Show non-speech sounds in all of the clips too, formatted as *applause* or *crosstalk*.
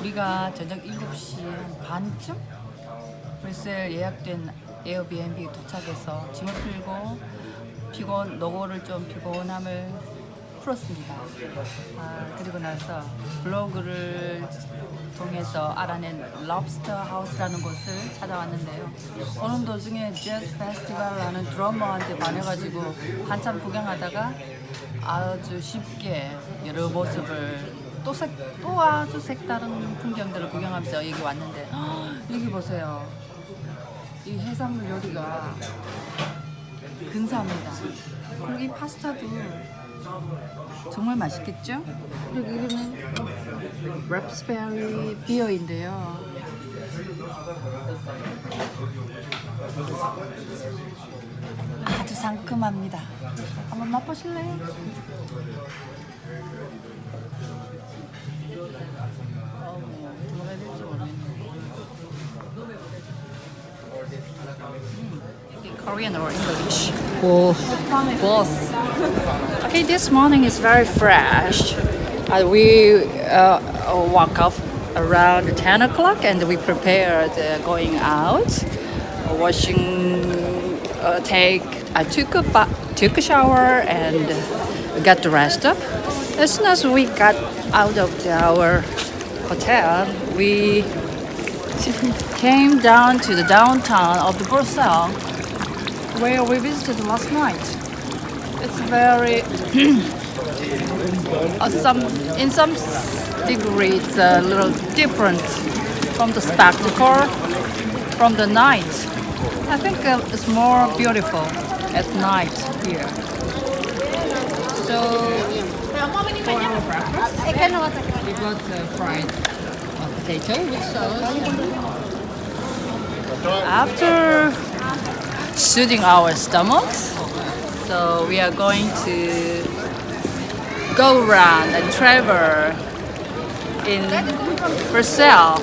우리가 저녁 7시 한 반쯤 브뤼셀 예약된 에어비앤비 도착해서 짐을 풀고 피곤 노고를 좀 피곤함을 풀었습니다. 아, 그리고 나서 블로그를 통해서 알아낸 럽스터 하우스라는 곳을 찾아왔는데요. 오는 도중에 재즈 페스티벌라는 드러머한테 반해가지고 한참 구경하다가 아주 쉽게 여러 모습을 또, 색, 또 아주 색다른 풍경들을 구경하면서 여기 왔는데 여기 보세요. 이 해산물 요리가 근사합니다. 그리고 이 파스타도 정말 맛있겠죠? 그리고 이거는 랩스베리 비어인데요. 아주 상큼합니다. 한번 맛보실래요? Korean or English? Both. Both. Okay, this morning is very fresh. Uh, we uh, walk up around 10 o'clock and we prepared uh, going out, washing, uh, take, I took a, took a shower and got dressed up. As soon as we got out of the, our hotel, we came down to the downtown of the Brussels where we visited last night. It's very, *clears throat* uh, some in some degree, it's a little different from the spectacle from the night. I think uh, it's more beautiful at night here. So for our breakfast, we got uh, fried uh, potato with sauce. After soothing our stomachs. So we are going to go around and travel in Brussels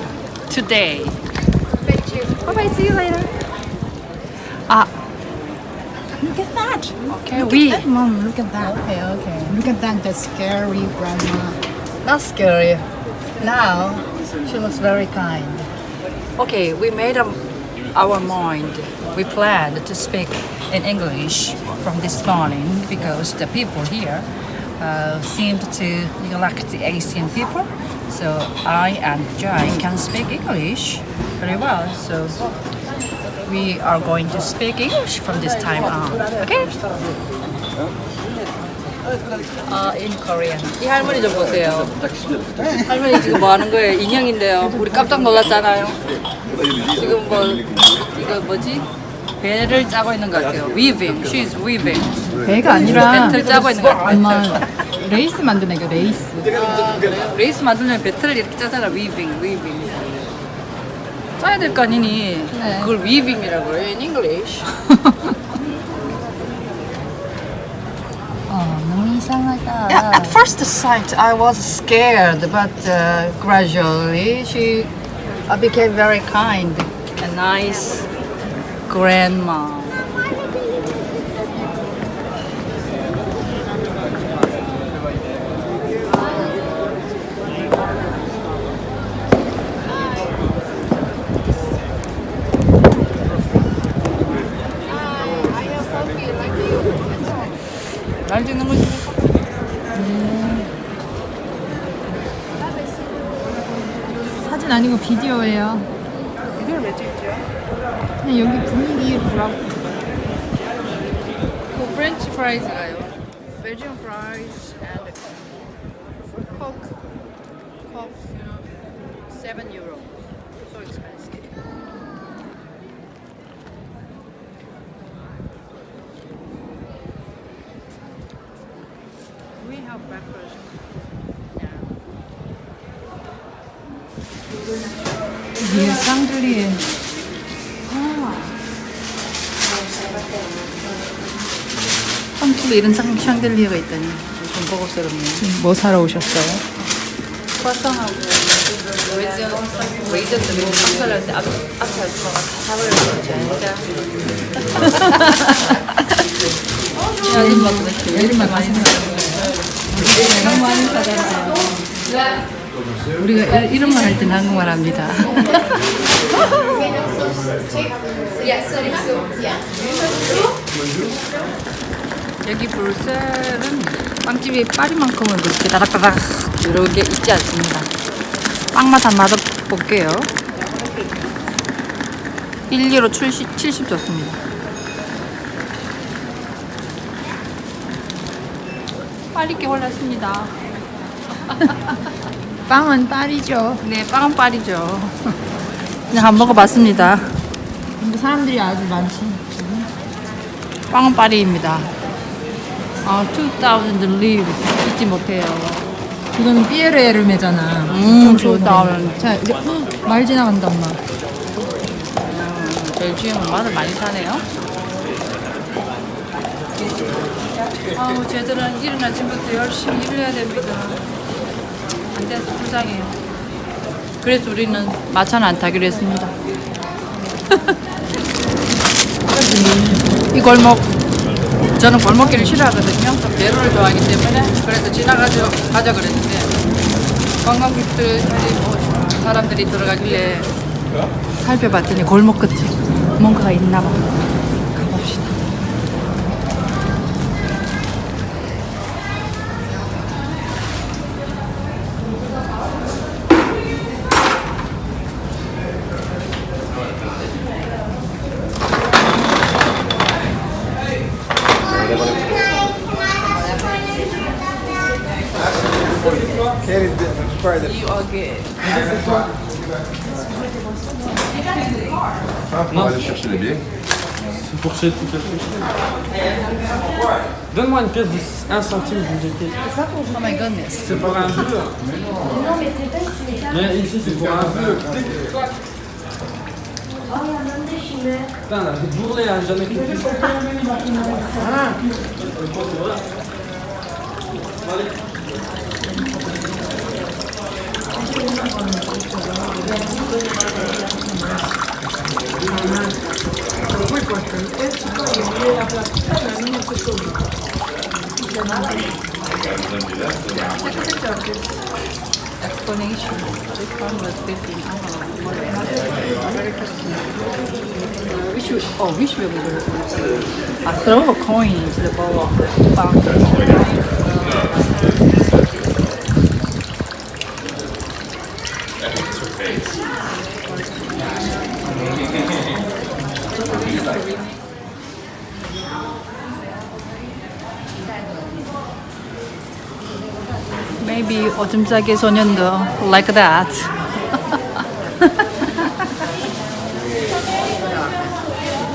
today. Bye bye, see you later. Ah, Okay, Look we at that, mom. Look at that. Okay, okay. Look at that. That scary grandma. not scary. Now she looks very kind. Okay, we made up our mind. We planned to speak in English from this morning because the people here uh, seemed to neglect the Asian people. So I and Jai can speak English very well. So we are going to speak English from this time on. Okay? 아, in Korean. 이 할머니 좀 보세요. 할머니 지금 뭐 하는 거예요? 인형인데요. 우리 깜짝 놀랐잖아요. 지금 뭐 이거 뭐지? 배를 짜고 있는 것 같아요. Weaving. She's weaving. 배가 아니라 배틀 짜고 있는 것 같아요. 레이스 만드는 거 레이스. 아, 그래요? 레이스 만들면 배틀을 이렇게 짜잖아. Weaving, weaving. 짜야 될 거 아니니? 네. 그걸 weaving이라고 해요. In English. *laughs* 어 너무 이상하다. Yeah, at first sight, I was scared, but uh, gradually she uh, became very kind, a nice grandma. 비디오예요. 이걸 왜 찍죠? 여기 분위기 보라고. 그 프렌치 프라이즈가요. Belgian fries and Coke. Coke, you know, seven euro. So expensive. We have breakfast. Yeah. 위에 쌍들이에. 한국에 이런 샹- 샹들리에가 있다니. 좀 버겁스럽네요. 뭐 사러 오셨어요? 크로상하고 레이전 레이전 들고 깜짝할 때 앞, 앞에 다 사버렸어 진짜. 아줌마 그렇게 이름만 맛있는 너무 많이 사달라. 우리가 이- 이름만 할 때는 한국말 합니다. *laughs* 여기 브뤼셀은 빵집이 파리만큼은 그렇게 다닥다닥 이렇게 있지 않습니다. 빵맛 한맛 볼게요. 1리로 70, 70 좋습니다. 파리께 올랐습니다. *laughs* 빵은 딸이죠. 네, 빵은 파리죠. 그냥 한 먹어봤습니다. 근데 사람들이 아주 많지. 빵은 파리입니다. 아, 2000 leaves 잊지 못해요. 이거는 피에르 에르메잖아. 음, 좋다. 자, 이제 헉, 말 지나간다, 엄마. 벨지움은 마늘 많이 사네요. 아우, 쟤들은 이른 아침부터 열심히 일해야 됩니다. 안 돼서 불쌍해요. 그래서 우리는 마차는 안 타기로 했습니다. *laughs* 이 골목, 저는 골목길을 싫어하거든요. 대로를 좋아하기 때문에 그래서 지나가죠 가자 그랬는데 관광객들 뭐 사람들이 들어가길래 살펴봤더니 골목 끝에 뭔가가 있나 봐. Ah, pour non. aller chercher les billets. C'est pour chercher tout à Donne-moi une pièce de 1 centime, je vous dis. C'est pas pour jouer. Oh my goodness. C'est pour un jeu. Non, mais c'est pas ici, les gars. Ici, c'est pour un jeu. Oh, il y a même des chimères. Putain, là, j'ai bourré, hein, jamais compris. Ah. Allez. Выплаты. Explanation. This one was 15 envelope. Which will, oh, which will be I throw a coin into the bowl of the fountain. 오줌싸기 소년도 like that.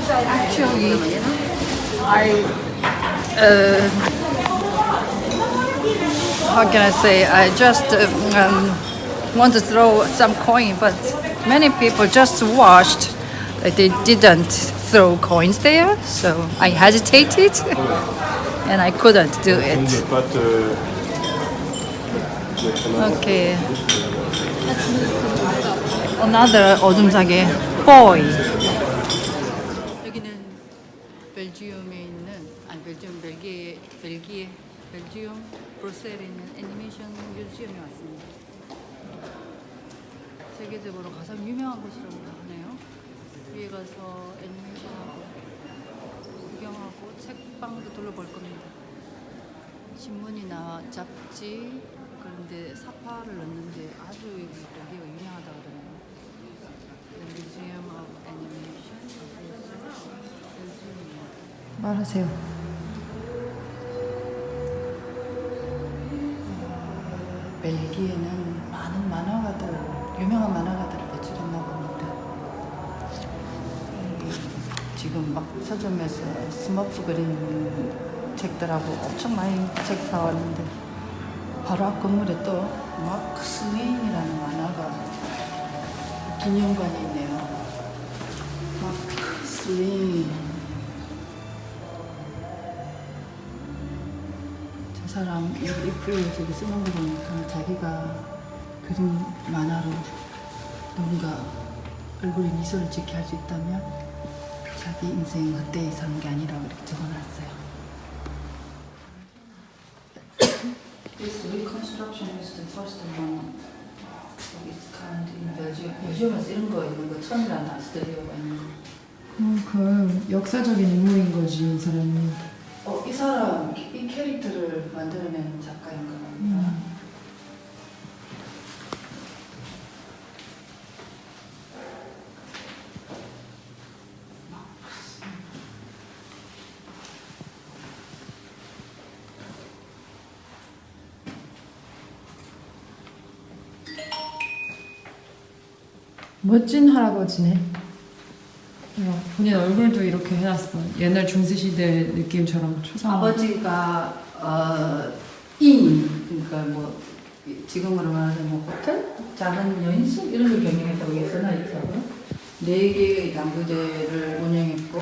Actually, I uh, how can I say? I just uh, um, want to throw some coin, but many people just watched. uh, They didn't throw coins there, so I hesitated, *laughs* and I couldn't do it. Okay. Another 오줌싸개 boy. 여기는 벨지움에 있는 아니 벨지움 벨기에 벨기에 벨지움 브뤼셀에 있는 애니메이션 뮤지엄에 왔습니다. 세계적으로 가장 유명한 곳이라고 하네요. 위에 가서 애니메이션하고 구경하고 책방도 둘러볼 겁니다. 신문이나 잡지 그런데 사파를 넣는데 아주 여기 여기가 유명하다 그러네요. The Museum of Animation. 말하세요. 벨기에는 많은 만화가들, 유명한 만화가들을 배출했나 봅니다. 지금 막 서점에서 스머프 그린 책들하고 엄청 많이 책 사왔는데 바로 앞 건물에 또 마크 스 웨인이라는 만화가 기념관이 있네요. 마크 스 웨인. 저 사람 이 리플 저기 쓰는 거 보니까 자기가 그림 만화로 누군가 얼굴에 미소를 짓게 할 수 있다면 자기 인생 그때 사는 게 아니라고 이렇게 적어놨어요. This the first one of its kind in Belgium. 뮤지엄에서 이런 거 있는 거 처음이란다. 스튜디오가 있는 거. 음, 그 역사적인 인물인 거지 이 사람이. 어, 이 사람 이 캐릭터를 만들어낸 작가인가 봅니다. 멋진 할아버지네. 어, 본인 얼굴도 이렇게 해놨어. 옛날 중세시대 느낌처럼 초상. 아버지가 어, 인 그러니까 뭐 지금으로 말하자면 뭐 호텔, 작은 여인숙 이런 걸 경영했다고 여기 써나 있더라고요. 네 개의 당구대를 운영했고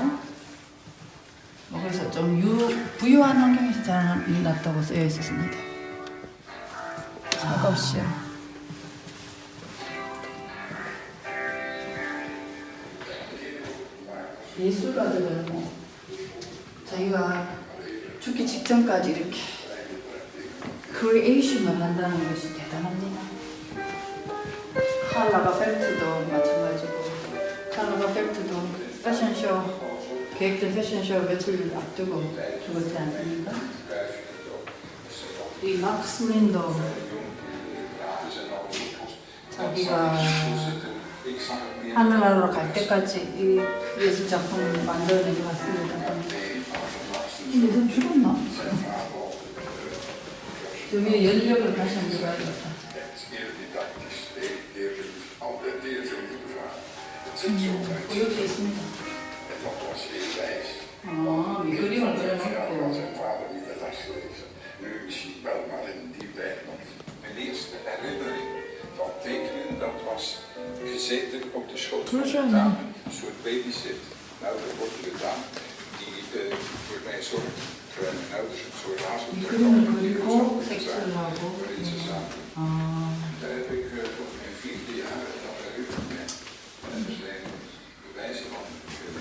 뭐 그래서 좀 유, 부유한 환경에서 자랐다고 쓰여 있었습니다. 작업실. 예술가들은 뭐 자기가 죽기 직전까지 이렇게 크리에이션을 한다는 것이 대단합니다. 칼라가 펠트도 마찬가지고 칼라가 펠트도 패션쇼 계획된 패션쇼 며칠 앞두고 죽었지 않습니까? 이 막스 린도 자기가 하늘나라로 갈 때까지 이 예술 작품을 만들어낸 것 같습니다. 너 죽었나? 저기 연력을 다시 한번 봐야겠다. 음, 이렇게 있습니다. 아, 이 그림을 그려놓고 misschien wel, maar in tekenen, dat was gezeten op de schoot van de dame, een soort babysit. Nou, dat wordt dame die uh, voor mij zorgt. Terwijl mijn ouders het zo waarin ze zaten. Daar heb ik uh, mijn vierde jaar dat herinnerd En er zijn bewijzen van. Er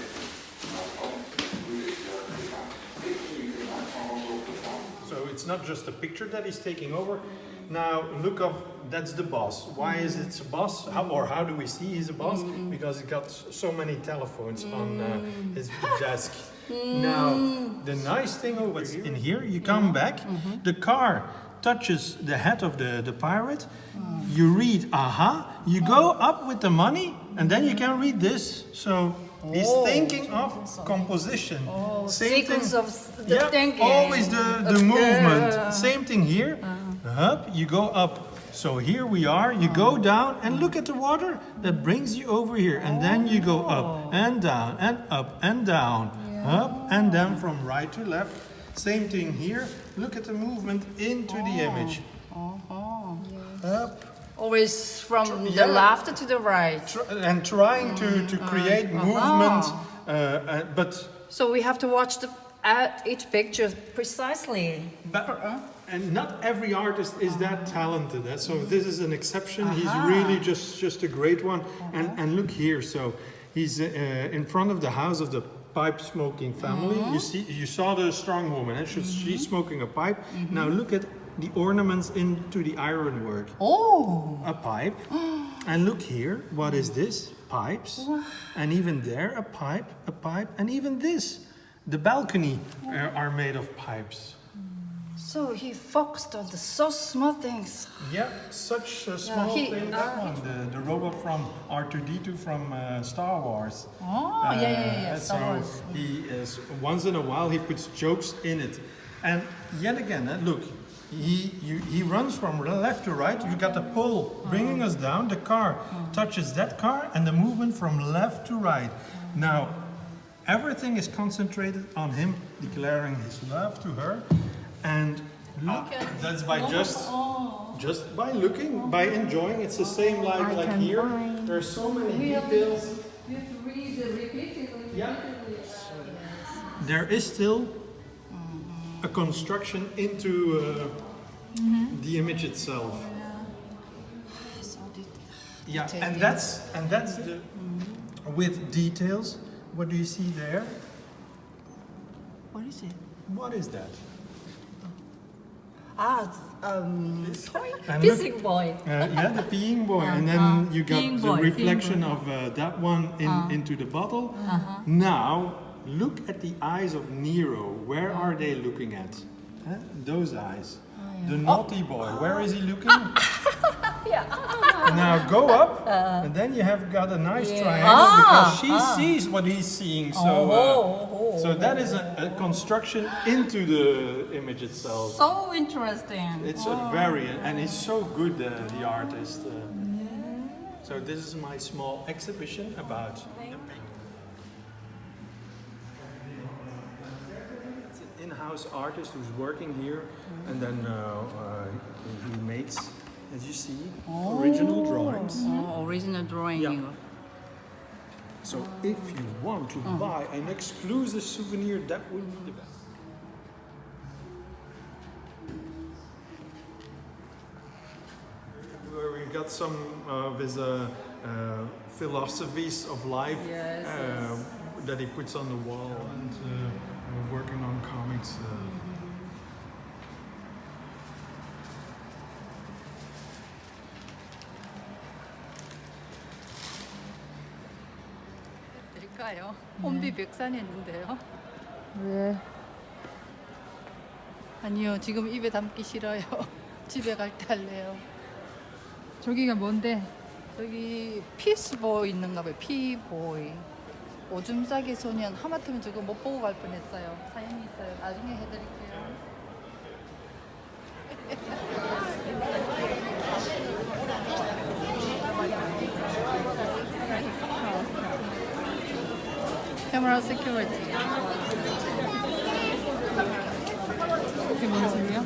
so it's not just a picture that he's taking over, now look of that's the boss. Why is it a boss? How, or how do we see he's a boss? Mm. Because he got so many telephones on uh, mm. his desk. Mm. Now the nice thing over in here, you come back, mm-hmm. the car touches the head of the, the pirate. You read aha, you go up with the money, and then you mm-hmm. can read this. So he's oh. thinking of composition. Oh, Same sequence thing- of the yeah, thinking. always the, the Okay. movement. Same thing here. Uh. Up, you go up. So here we are. You go oh. down and look at the water that brings you over here, and then you go up oh. and down and up and down, up and down from right to left. Same thing here. Look at the movement into the oh. image. Uh-huh. Up always from Yeah. the left to the right. tr- and trying to mm, to uh-huh. create uh-huh. movement, uh, uh, but So we have to watch the at each picture precisely. But, and not every artist is that talented. eh? So this is an exception. He's really just just a great one. And and look here. So he's uh, in front of the house of the pipe smoking family. You see, you saw the strong woman. eh? She's, she's smoking a pipe. Now look at the ornaments into the ironwork. Oh, A pipe. *gasps* And look here. What is this? Pipes. And even there, a pipe, a pipe, and even this. The balcony uh, are made of pipes. So he focused on the so small things. Yeah, such a small he- thing. That one, the, the robot from R2D2 from uh, Star Wars. Oh, yeah, yeah, yeah, Uh, Star so Wars. he is once in a while he puts jokes in it, and yet again, uh, look, he you, he runs from left to right. You got the pole bringing us down. The car touches that car, and the movement from left to right. Now, everything is concentrated on him declaring his love to her, and look, that's by just oh. just by looking, by enjoying. It's the oh. same like like here. There are so many details. You have to read it repeatedly. Yeah. Uh, there is still a construction into uh, mm-hmm. the image itself. Yeah, Take and that's and that's the mm-hmm. with details. What do you see there? What is it? What is that? Ah, um, And Physics look- boy. Uh, yeah, the peeing boy, *laughs* and then Uh-huh. you got Peeing the boy, reflection boy. of uh, that one in, into the bottle. Now, look at the eyes of Nero. Where are they looking at? Huh? Those eyes. The naughty boy. Where is he looking? *laughs* *laughs* Now go *laughs* up, and then you have got a nice triangle because she sees what he's seeing. So, uh, so that is a, a construction into the image itself. So interesting. It's a very, and he's so good, uh, the artist. Uh, so this is my small exhibition about. It's an in-house artist who's working here, and then uh, uh, he makes, as you see, original drawings. Oh, original drawing. Yeah. So if you want to buy an exclusive souvenir, that would be the best. Where we got some of his uh, uh, philosophies of life Yes, uh, that he puts on the wall and uh, working on comics. 드릴까요? 혼비 벽산했는데요. 왜? 아니요, 지금 입에 담기 싫어요. *laughs* 집에 갈 때 할래요. 저기가 뭔데? 저기 피스보이 있는가 봐요. 피보이. 오줌 싸기 소년 하마터면 저거 못 보고 갈 뻔했어요. 사연이 있어요. 나중에 해드릴게요. *laughs* 카메라 세큐리티. 그게 뭔 소리야?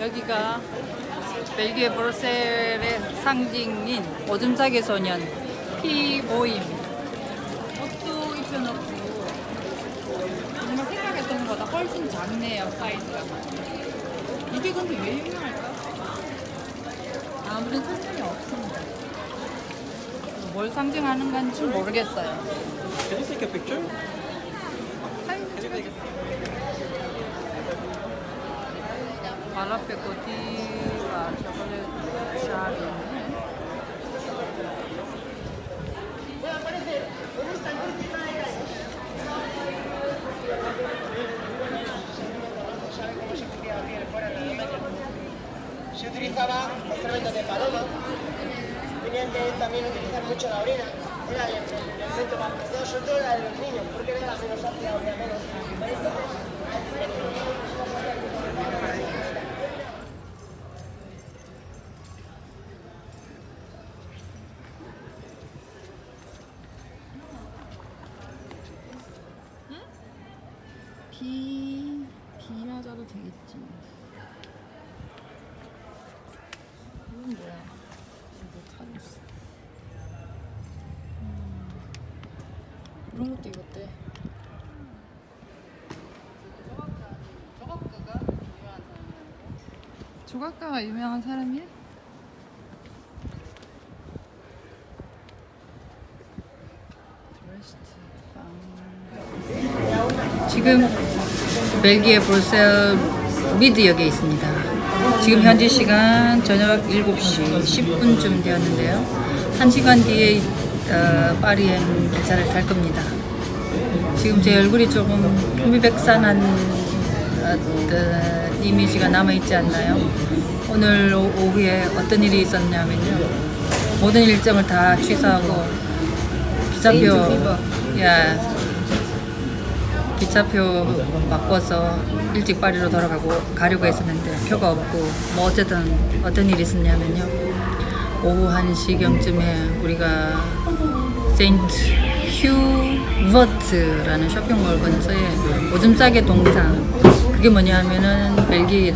여기가 벨기에 브뤼셀의 상징인 오줌 싸기 소년 피보임. 옷도 입혀놓고 정말 생각했던 것보다 훨씬 작네요 사이즈가. 이게 근데 왜 유명할까? 아무런 설명이 없습니다. 뭘 상징하는 건지 모르겠어요. Can you take a picture? 사진 찍어주세요. 발라페 Se utilizaba excrementos de paloma, tenían que también utilizar mucho la orina, era el, el elemento más preciado, sobre todo la de los niños, porque era la menos ácida, había menos. Entonces, 조각가가 유명한 사람이야? 지금 벨기에 브뤼셀 미드역에 있습니다. 지금 현지 시간 저녁 7시 10분쯤 되었는데요. 1시간 뒤에 어, 파리행 기차를 탈 겁니다. 지금 제 얼굴이 조금 혼비백산한 어떤 이미지가 남아있지 않나요? 오늘 오- 오후에 어떤 일이 있었냐면요. 모든 일정을 다 취소하고 기차표 야 기차표 바꿔서 일찍 파리로 돌아가고 가려고 했었는데 표가 없고 뭐 어쨌든 어떤 일이 있었냐면요 오후 1시경쯤에 우리가 세인트 휴버트라는 쇼핑몰 근처에 오줌 싸개 동상 그게 뭐냐면은 벨기에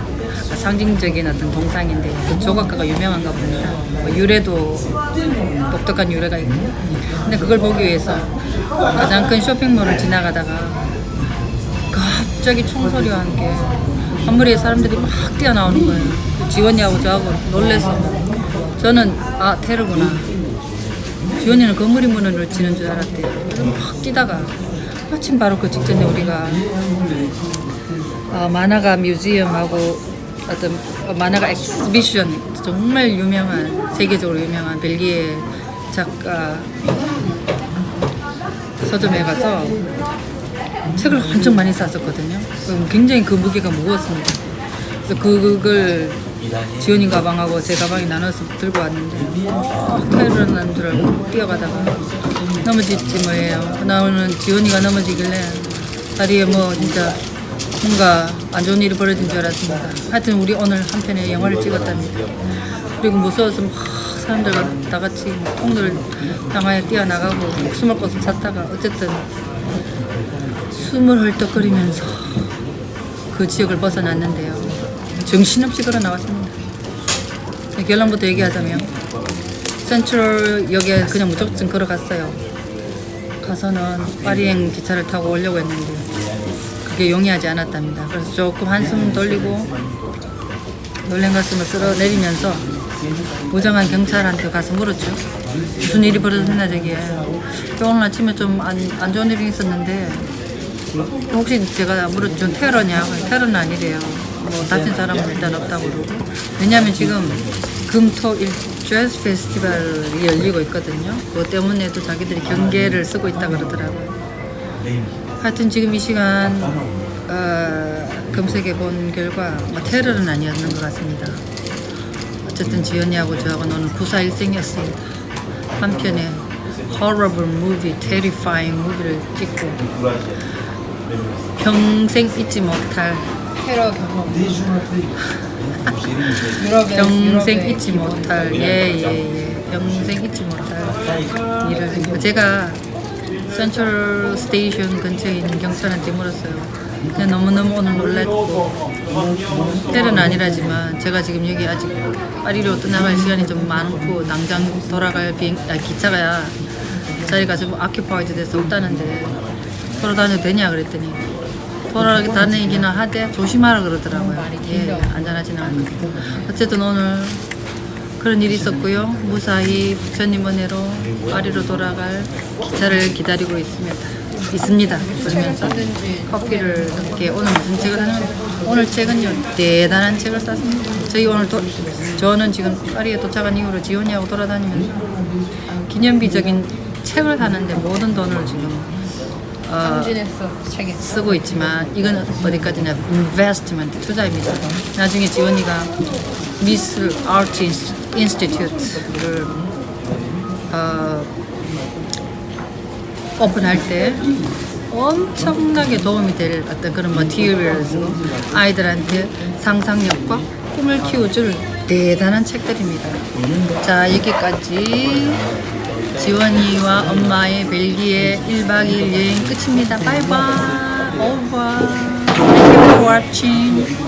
상징적인 어떤 동상인데 그 조각가가 유명한가 봅니다 뭐 유래도 독특한 유래가 있고 근데 그걸 보기 위해서 가장 큰 쇼핑몰을 지나가다가 갑자기 총소리와 함께 한 무리의 사람들이 막 뛰어나오는 거예요. 지원이하고 저하고 놀래서 저는 아 테러구나. 지원이는 건물이 문을 치는 줄 알았대요. 막 뛰다가 마침 바로 그 직전에 우리가 어, 만화가 뮤지엄하고 어떤 어, 만화가 엑스비션 정말 유명한 세계적으로 유명한 벨기에 작가 서점에 가서 책을 엄청 많이 샀었거든요. 굉장히 그 무게가 무거웠습니다. 그래서 그걸 지원이 가방하고 제 가방에 나눠서 들고 왔는데 어, 타이르는 난줄 알고 뛰어가다가 넘어지지 뭐예요. 나오는 지원이가 넘어지길래 다리에 뭐 진짜 뭔가 안 좋은 일이 벌어진 줄 알았습니다. 하여튼 우리 오늘 한 편의 영화를 찍었답니다. 그리고 무서워서 막 사람들과 다 같이 통들 당하에 뛰어나가고 숨을 곳을 찾다가 어쨌든 숨을 헐떡거리면서 그 지역을 벗어났는데요. 정신없이 걸어 나왔습니다. 결론부터 얘기하자면 센트럴 역에 그냥 무조건 걸어갔어요. 가서는 파리행 기차를 타고 오려고 했는데 그게 용이하지 않았답니다. 그래서 조금 한숨 돌리고 놀란 가슴을 쓸어 내리면서 무장한 경찰한테 가서 물었죠. 무슨 일이 벌어졌나 저기에. 오늘 아침에 좀 안 안 좋은 일이 있었는데 혹시 제가 물었죠. 테러냐? 테러는 아니래요. 뭐 다친 사람은 일단 없다고 그러고. 왜냐하면 지금 금토일 재즈 페스티벌이 열리고 있거든요. 그것 때문에도 자기들이 경계를 쓰고 있다 그러더라고요. 하여튼 지금 이 시간 어, 검색해 본 결과 뭐 테러는 아니었는 것 같습니다. 어쨌든 지연이하고 저하고 노는 구사일생이었습니다. 한편의 horrible movie, terrifying movie를 찍고 평생 잊지 못할 테러 경험. *laughs* 평생 잊지 못할 예예예 평생 잊지 못할 일을 제가 센트럴 스테이션 근처에 있는 경찰한테 물었어요. 근데 너무너무 오늘 놀랬고 때는 아니라지만 제가 지금 여기 아직 파리로 떠나갈 시간이 좀 많고 당장 돌아갈 비행 아, 기차가 자리가 좀 아큐파이드 돼서 없다는데 돌아다녀도 되냐 그랬더니 돌아다니기는 하되 조심하라 그러더라고요. 예, 안전하지는 않고. 어쨌든 오늘 그런 일이 있었고요. 무사히 부처님 은혜로 파리로 돌아갈 기차를 기다리고 있습니다. 있습니다. 그러면서 커피를 이렇게 오늘 무슨 책을 하냐면 오늘 책은요 대단한 책을 샀습니다. 저희 오늘 도, 저는 지금 파리에 도착한 이후로 지원이하고 돌아다니면서 기념비적인 책을 사는데 모든 돈을 지금 어. 쓰고 있지만 이건 어디까지나 인베스트먼트 투자입니다. 나중에 지원이가 미술 아트 인스 티튜트를 어, 오픈할 때 엄청나게 도움이 될 어떤 그런 머티리얼스 아이들한테 상상력과 꿈을 키워줄 대단한 책들입니다. 자 여기까지 지원이와 엄마의 벨기에 1박 2일 여행 끝입니다. 바이바이. 오버. Thank you for watching.